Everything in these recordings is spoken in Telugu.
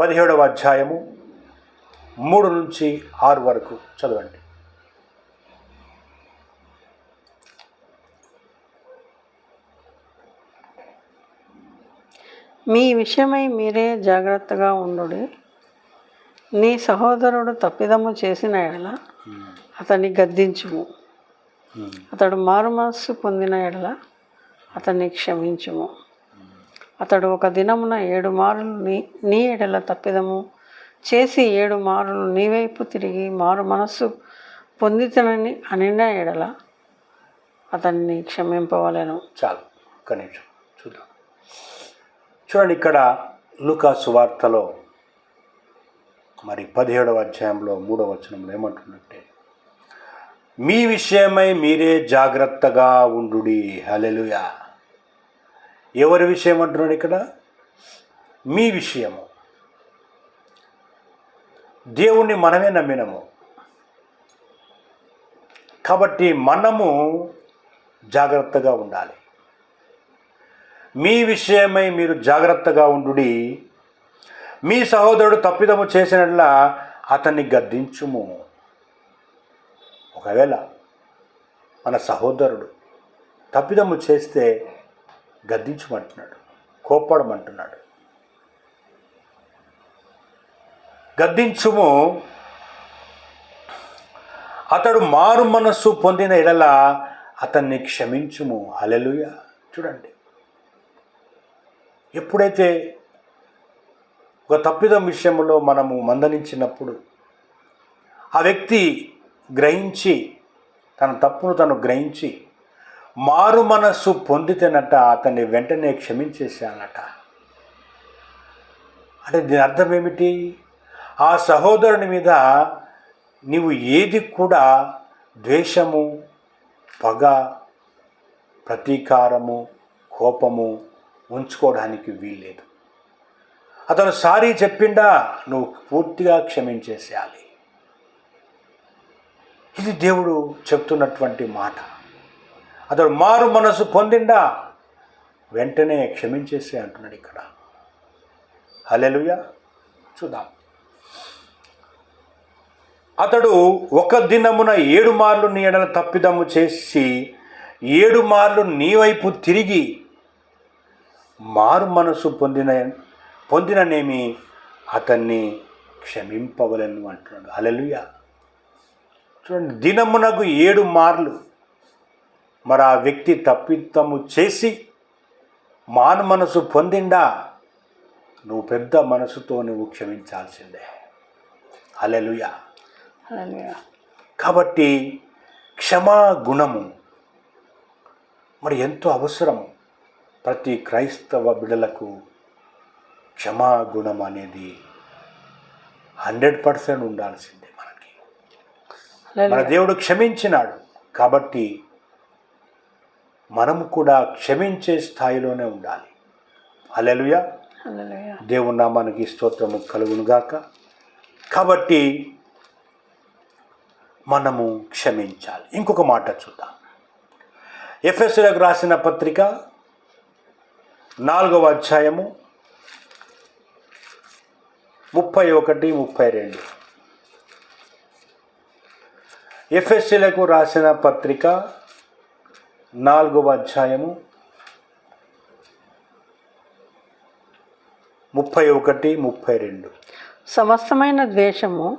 పదిహేడవ అధ్యాయము మూడు నుంచి ఆరు వరకు చదవండి. మీ విషయమై మీరే జాగ్రత్తగా ఉండు నీ సహోదరుడు తప్పిదము చేసిన ఎడల అతన్ని గద్దించుము. అతడు మారు మనస్సు పొందిన ఎడల అతన్ని క్షమించుము. అతడు ఒక దినమున ఏడు మారులు నీ నీ ఎడల తప్పిదము చేసి ఏడు మారులు నీ వైపు తిరిగి మారు మనస్సు పొందితనని అనిన ఎడల అతన్ని క్షమింపవలను. చాలు ఒక్క నిమిషం చూద్దాం. చూడండి ఇక్కడ లూకా సువార్తలో మరి పదిహేడవ అధ్యాయంలో మూడవ వచనంలో ఏమంటున్నట్టే మీ విషయమై మీరే జాగ్రత్తగా ఉండుడి. హలెలుయా ఎవరి విషయం అంటున్నాడు ఇక్కడ? మీ విషయము. దేవుణ్ణి మనమే నమ్మినము. కాబట్టి మనము జాగ్రత్తగా ఉండాలి. మీ విషయమై మీరు జాగ్రత్తగా ఉండుడి. మీ సహోదరుడు తప్పిదము చేసినట్లా అతన్ని గద్దించుము. ఒకవేళ మన సహోదరుడు తప్పిదము చేస్తే గద్దించమంటున్నాడు. కోప్పడమంటున్నాడు. గద్దించుము. అతడు మారు మనస్సు పొందిన ఎడల అతన్ని క్షమించుము. హలెలుయ చూడండి. ఎప్పుడైతే ఒక తప్పిదం విషయంలో మనము మందలించినప్పుడు ఆ వ్యక్తి గ్రహించి తన తప్పును తను గ్రహించి మారు మనస్సు పొందితేనట అతన్ని వెంటనే క్షమించేశానట. అంటే దీని అర్థం ఏమిటి? ఆ సహోదరుని మీద నీవు ఏది కూడా ద్వేషము పగ ప్రతీకారము కోపము ఉంచుకోవడానికి వీల్లేదు. అతను సారీ చెప్పిండా నువ్వు పూర్తిగా క్షమించేసేయాలి. ఇది దేవుడు చెప్తున్నటువంటి మాట. అతడు మారు మనసు పొందిండా? వెంటనే క్షమించేసే అంటున్నాడు ఇక్కడ. హలెలుయా చూద్దాం. అతడు ఒక దినమున ఏడు మార్లు నీ ఎడల తప్పిదము చేసి ఏడు మార్లు నీ వైపు తిరిగి మారు మనసు పొందిన పొందిననేమి అతన్ని క్షమింపవలను అంటున్నాడు. అలలుయ చూడండి దినమునకు ఏడు మార్లు మరి ఆ వ్యక్తి తప్పిదము చేసి మాను మనసు పొందిండా? నువ్వు పెద్ద మనసుతో నువ్వు క్షమించాల్సిందే. అలెలుయా. కాబట్టి క్షమా గుణము మరి ఎంతో అవసరం ప్రతి క్రైస్తవ బిడలకు క్షమా గుణం అనేది హండ్రెడ్ పర్సెంట్ ఉండాల్సిందే మనకి. మన. దేవుడు క్షమించినాడు. కాబట్టి మనము కూడా క్షమించే స్థాయిలోనే ఉండాలి. అలెలుయా. దేవుని నామానికి స్తోత్రము కలుగునుగాక కాబట్టి మనము క్షమించాలి. ఇంకొక మాట చూద్దాం. ఎఫ్ఎస్లకు రాసిన పత్రిక నాలుగవ అధ్యాయము ముప్పై ఒకటి ముప్పై రెండు. ఎఫ్ఎస్సీలకు రాసిన పత్రిక నాలుగవ అధ్యాయము ముప్పై ఒకటి ముప్పై రెండు. సమస్తమైన ద్వేషము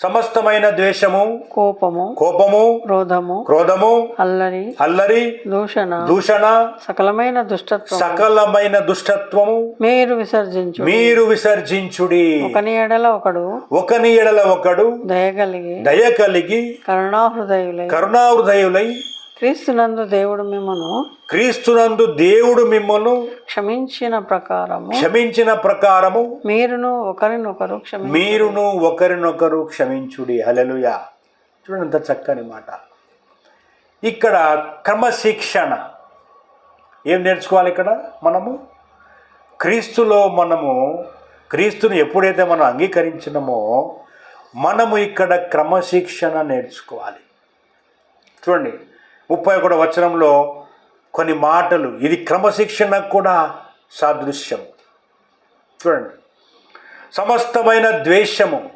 సమస్తమైన ద్వేషము కోపము కోపము క్రోధము క్రోధము అల్లరి అల్లరి దూషణ దూషణ సకలమైన దుష్టత్వం సకలమైన దుష్టత్వము. మీరు విసర్జించు మీరు విసర్జించుడి. ఒకని ఎడల ఒకడు ఒకని ఎడల ఒకడు దయగలిగి దయ కలిగి కరుణాహృదయులై కరుణాహృదయులై క్రీస్తునందు దేవుడు మిమ్మను క్రీస్తునందు దేవుడు మిమ్మల్ని క్షమించిన ప్రకారము క్షమించిన ప్రకారము మీరును ఒకరినొకరు క్షమి మీరును ఒకరినొకరు క్షమించుడి. హలెలుయా చూడండి ఎంత చక్కని మాట. ఇక్కడ క్రమశిక్షణ. ఏం నేర్చుకోవాలి ఇక్కడ మనము? క్రీస్తులో మనము క్రీస్తుని ఎప్పుడైతే మనం అంగీకరించినామో మనము ఇక్కడ క్రమశిక్షణ నేర్చుకోవాలి. చూడండి ముప్పై ఒకటో వచనంలో కొన్ని మాటలు. ఇది క్రమశిక్షణకు కూడా సాదృశ్యం. చూడండి. సమస్తమైన ద్వేషము.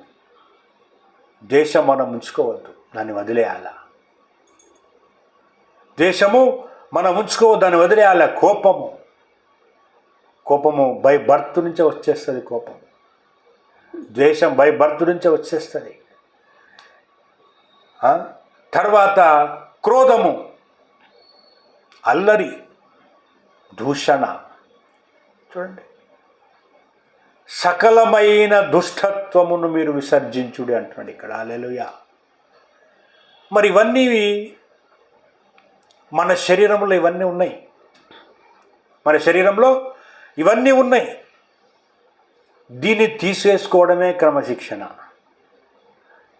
ద్వేషం మనం ఉంచుకోవద్దు. దాన్ని వదిలేయాల? ద్వేషము మనం ఉంచుకోవద్దు దాన్ని వదిలేయాల? కోపము. కోపము బై బర్త్ నుంచే వచ్చేస్తుంది కోపం. ద్వేషం బై బర్త్ నుంచే వచ్చేస్తుంది. తర్వాత క్రోధము అల్లరి దూషణ. చూడండి. సకలమైన దుష్టత్వమును మీరు విసర్జించుడి అంటున్నాడు ఇక్కడ. అలెలుయ మరి ఇవన్నీ మన శరీరంలో ఇవన్నీ ఉన్నాయి. మన శరీరంలో ఇవన్నీ ఉన్నాయి. దీన్ని తీసేసుకోవడమే క్రమశిక్షణ.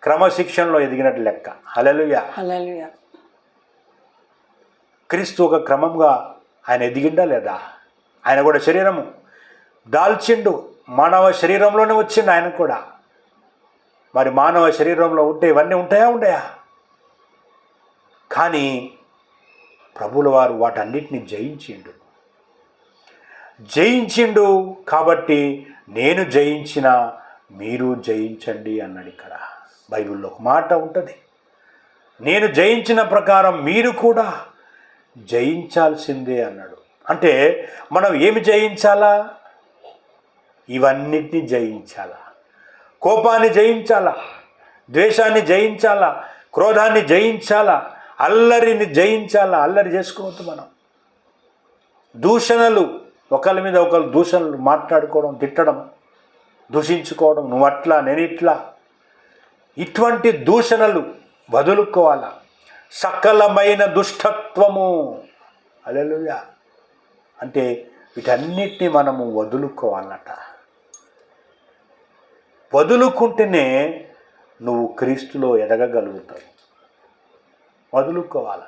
క్రమశిక్షణలో ఎదిగినట్టు లెక్క. హలలుయ హల్లెలూయ. క్రీస్తు ఒక క్రమంగా ఆయన ఎదిగిండా లేదా? ఆయన కూడా శరీరము. దాల్చిండు. మానవ శరీరంలోనే వచ్చిండు ఆయన కూడా. మరి మానవ శరీరంలో ఉంటే ఇవన్నీ ఉంటాయా ఉంటాయా కానీ ప్రభుల వారు వాటన్నిటిని జయించిండు. జయించిండు కాబట్టి నేను జయించిన మీరు జయించండి అన్నాడు ఇక్కడ. బైబిల్లో ఒక మాట ఉంటుంది. నేను జయించిన ప్రకారం మీరు కూడా జయించాల్సిందే అన్నాడు. అంటే మనం ఏమి జయించాలా? ఇవన్నిటిని జయించాలా? కోపాన్ని జయించాలా? ద్వేషాన్ని జయించాలా? క్రోధాన్ని జయించాలా? అల్లరిని జయించాలా? అల్లరి చేసుకోవద్దు మనం. దూషణలు ఒకరి మీద ఒకరు దూషణలు మాట్లాడుకోవడం తిట్టడం దూషించుకోవడం నువ్వు అట్లా నేను ఇట్లా. ఇటువంటి దూషణలు వదులుకోవాలా? సకలమైన దుష్టత్వము. అలెలుయా అంటే వీటన్నిటిని మనము వదులుకోవాలట. వదులుకుంటేనే నువ్వు క్రీస్తులో ఎదగగలుగుతావు. వదులుకోవాలా.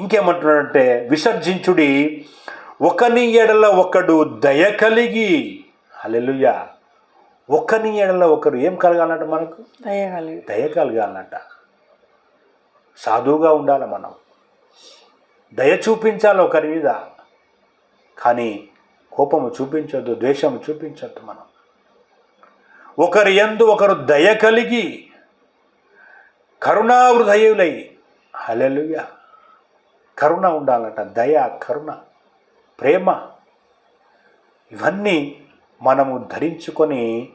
ఇంకేమంటున్నాడంటే విసర్జించుడి ఒకని ఎడల ఒకడు దయ కలిగి. హల్లెలూయా. ఒకని ఎడల ఒకరు ఏం కలగాలంట మనకు? దయగలిగి దయ కలగాలంట. సాధువుగా ఉండాలి మనం. దయ చూపించాలి ఒకరి మీద. కానీ కోపము చూపించొద్దు ద్వేషము చూపించొద్దు మనం. ఒకరి ఎందు ఒకరు దయ కలిగి కరుణావృదయులై హలెలుయ కరుణ ఉండాలట దయ కరుణ ప్రేమ. ఇవన్నీ మనము ధరించుకొని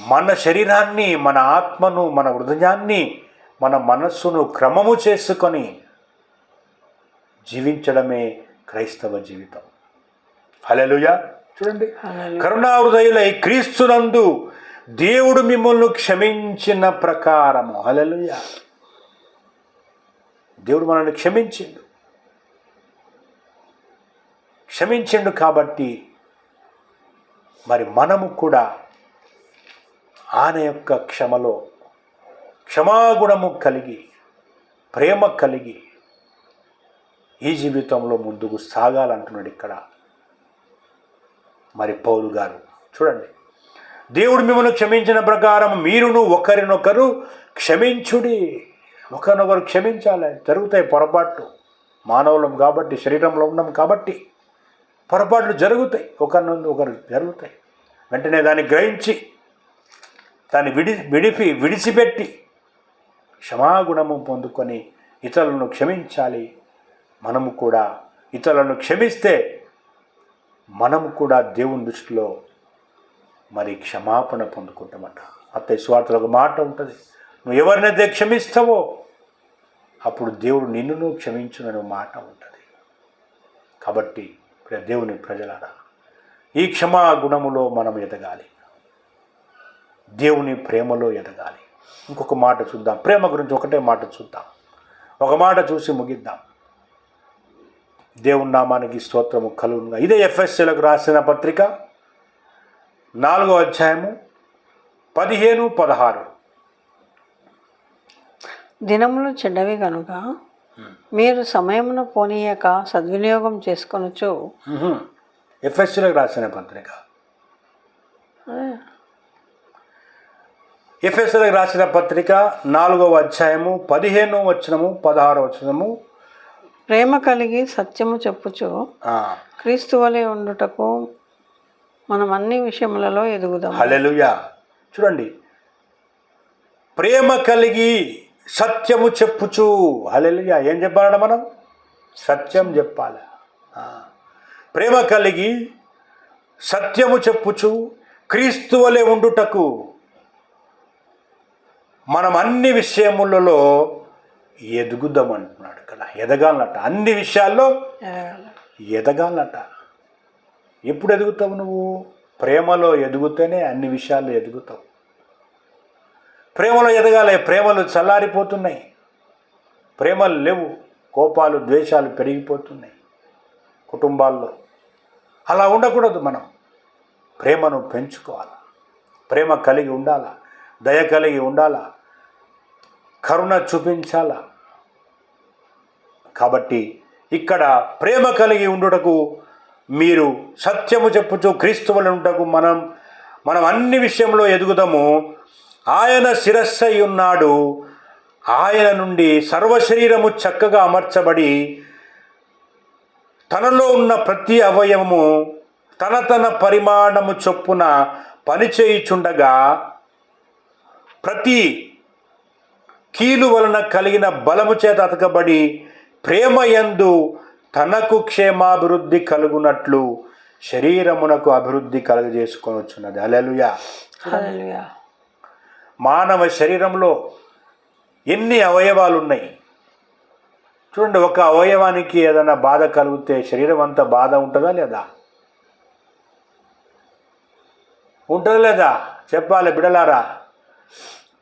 మన శరీరాన్ని మన ఆత్మను మన హృదయాన్ని మన మనస్సును క్రమము చేసుకొని జీవించడమే క్రైస్తవ జీవితం. హలెలుయ చూడండి. కరుణాహృదయులై క్రీస్తునందు దేవుడు మిమ్మల్ని క్షమించిన ప్రకారము. హలెలుయ దేవుడు మనల్ని క్షమించిండు. క్షమించిండు కాబట్టి మరి మనము కూడా ఆయన యొక్క క్షమలో క్షమాగుణము కలిగి ప్రేమ కలిగి ఈ జీవితంలో ముందుకు సాగాలంటున్నాడు ఇక్కడ మరి పౌలు గారు. చూడండి దేవుడు మిమ్మల్ని క్షమించిన ప్రకారం మీరును ఒకరినొకరు క్షమించుడి. ఒకరినొకరు క్షమించాలి. జరుగుతాయి పొరపాట్లు. మానవులం కాబట్టి శరీరంలో ఉన్నాం కాబట్టి పొరపాట్లు జరుగుతాయి. ఒకరి నుండి ఒకరు జరుగుతాయి. వెంటనే దాన్ని గ్రహించి దాన్ని విడి విడిపి విడిచిపెట్టి క్షమాగుణము పొందుకొని ఇతరులను క్షమించాలి. మనము కూడా ఇతరులను క్షమిస్తే మనము కూడా దేవుని దృష్టిలో మరి క్షమాపణ పొందుకుంటామట. అత్తయ్య స్వార్థలో ఒక మాట ఉంటుంది నువ్వు ఎవరినైతే క్షమిస్తావో అప్పుడు దేవుడు నిన్నును క్షమించునని మాట ఉంటుంది. కాబట్టి దేవుని ప్రజలారా ఈ క్షమా గుణములో మనం ఎదగాలి. దేవుని ప్రేమలో ఎదగాలి. ఇంకొక మాట చూద్దాం. ప్రేమ గురించి ఒకటే మాట చూద్దాం. ఒక మాట చూసి ముగిద్దాం. దేవుని నామానికి స్తోత్రము కలుగునుగా. ఇదే ఎఫ్ఎస్సీలకు రాసిన పత్రిక నాలుగో అధ్యాయము పదిహేను పదహారు. దినములు చెడ్డవి కనుక మీరు సమయమును పోనీయక సద్వినియోగం చేసుకొనొచ్చు ఎఫ్ఎస్సీలకు రాసిన పత్రిక. ఎఫ్ఎస్సీలకు రాసిన పత్రిక నాలుగవ అధ్యాయము పదిహేను వచనము పదహారు వచనము. ప్రేమ కలిగి సత్యము చెప్పుచు క్రీస్తు వలె ఉండుటకు మనం అన్ని విషయములలో ఎదుగుదాం. హలెలుయా చూడండి. ప్రేమ కలిగి సత్యము చెప్పుచు. హలెలుయా ఏం చెప్పాలట మనం? సత్యం చెప్పాలి. ప్రేమ కలిగి సత్యము చెప్పుచు క్రీస్తు వలె ఉండుటకు. మనం అన్ని విషయములలో ఎదుగుదాం అంటున్నాడు ఇక్కడ ఎదగాలన్నట అన్ని విషయాల్లో ఎదగాలి. ఎదగాలట. ఎప్పుడు ఎదుగుతావు నువ్వు? ప్రేమలో ఎదుగుతేనే అన్ని విషయాల్లో ఎదుగుతావు. ప్రేమలో ఎదగాలి. ప్రేమలు చల్లారిపోతున్నాయి. ప్రేమలు లేవు. కోపాలు ద్వేషాలు పెరిగిపోతున్నాయి కుటుంబాల్లో. అలా ఉండకూడదు మనం. ప్రేమను పెంచుకోవాలి. ప్రేమ కలిగి ఉండాలా? దయ కలిగి ఉండాలా? కరుణ చూపించాలా? కాబట్టి ఇక్కడ ప్రేమ కలిగి ఉండుటకు మీరు సత్యము చెప్పుచు క్రీస్తు వలె మనం మనం అన్ని విషయంలో ఎదుగుదాము. ఆయన శిరస్సై ఉన్నాడు. ఆయన నుండి సర్వశరీరము చక్కగా అమర్చబడి తనలో ఉన్న ప్రతి అవయవము తన తన పరిమాణము చొప్పున పనిచేయుచుండగా ప్రతి కీలు వలన కలిగిన బలము చేత అతకబడి ప్రేమ యందు తనకు క్షేమాభివృద్ధి కలుగునట్లు శరీరమునకు అభివృద్ధి కలుగజేసుకొనొచ్చున్నది అలెలుయా మానవ శరీరంలో ఎన్ని అవయవాలు ఉన్నాయి చూడండి ఒక అవయవానికి ఏదైనా బాధ కలిగితే శరీరం అంతా బాధ ఉంటుందా లేదా? ఉంటుందా లేదా? చెప్పాలి బిడలారా.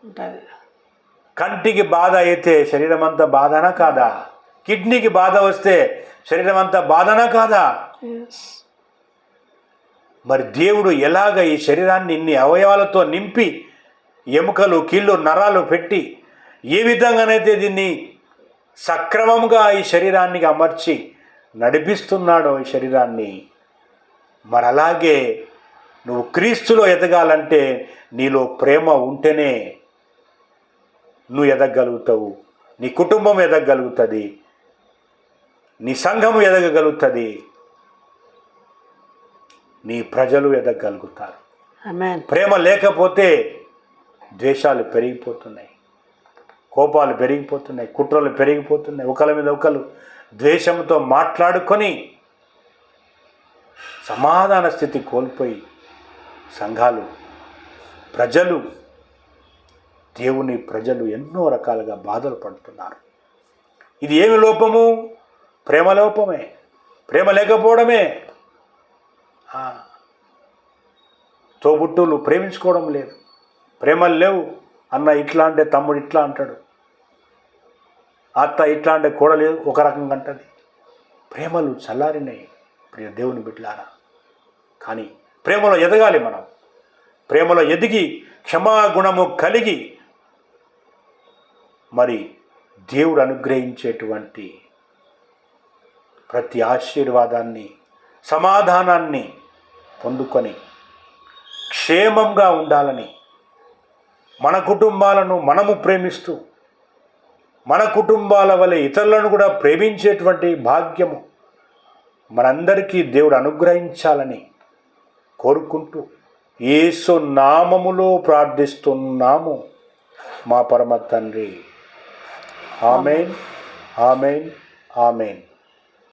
ఉంటుంది. కంటికి బాధ అయితే శరీరం అంతా బాధనా కాదా? కిడ్నీకి బాధ వస్తే శరీరం అంతా బాధనా కాదా? మరి దేవుడు ఎలాగ ఈ శరీరాన్ని ఇన్ని అవయవాలతో నింపి ఎముకలు కీళ్ళు నరాలు పెట్టి ఏ విధంగానైతే దీన్ని సక్రమంగా ఈ శరీరానికి అమర్చి నడిపిస్తున్నాడో ఈ శరీరాన్ని మరి అలాగే నువ్వు క్రీస్తులో ఎదగాలంటే నీలో ప్రేమ ఉంటేనే నువ్వు ఎదగలుగుతావు. నీ కుటుంబం ఎదగలుగుతుంది. నీ సంఘము ఎదగగలుగుతుంది. నీ ప్రజలు ఎదగలుగుతారు. ప్రేమ లేకపోతే ద్వేషాలు పెరిగిపోతున్నాయి. కోపాలు పెరిగిపోతున్నాయి. కుట్రలు పెరిగిపోతున్నాయి. ఒకరి మీద ఒకరు ద్వేషంతో మాట్లాడుకొని సమాధాన స్థితి కోల్పోయి సంఘాలు ప్రజలు దేవుని ప్రజలు ఎన్నో రకాలుగా బాధలు పడుతున్నారు. ఇది ఏమి లోపము? ప్రేమ లోపమే. ప్రేమ లేకపోవడమే. ఆ. తోబుట్టులు ప్రేమించుకోవడం లేదు. ప్రేమలు లేవు. అన్న ఇట్లా అంటే తమ్ముడు ఇట్లా అంటాడు. అత్త ఇట్లా అంటే కూడలేదు ఒక రకంగా అంటది. ప్రేమలు చల్లారినాయి ప్రియ దేవుని బిడ్డలారా. కానీ ప్రేమలో ఎదగాలి మనం. ప్రేమలో ఎదిగి క్షమాగుణము కలిగి మరి దేవుడు అనుగ్రహించేటువంటి ప్రతి ఆశీర్వాదాన్ని సమాధానాన్ని పొందుకొని క్షేమంగా ఉండాలని మన కుటుంబాలను మనము ప్రేమిస్తూ మన కుటుంబాల వలె ఇతరులను కూడా ప్రేమించేటువంటి భాగ్యము మనందరికీ దేవుడు అనుగ్రహించాలని కోరుకుంటూ ఏసు నామములో ప్రార్థిస్తున్నాము. మా పరమ తండ్రి ఆమెన్. ఆమెన్. ఆమెన్.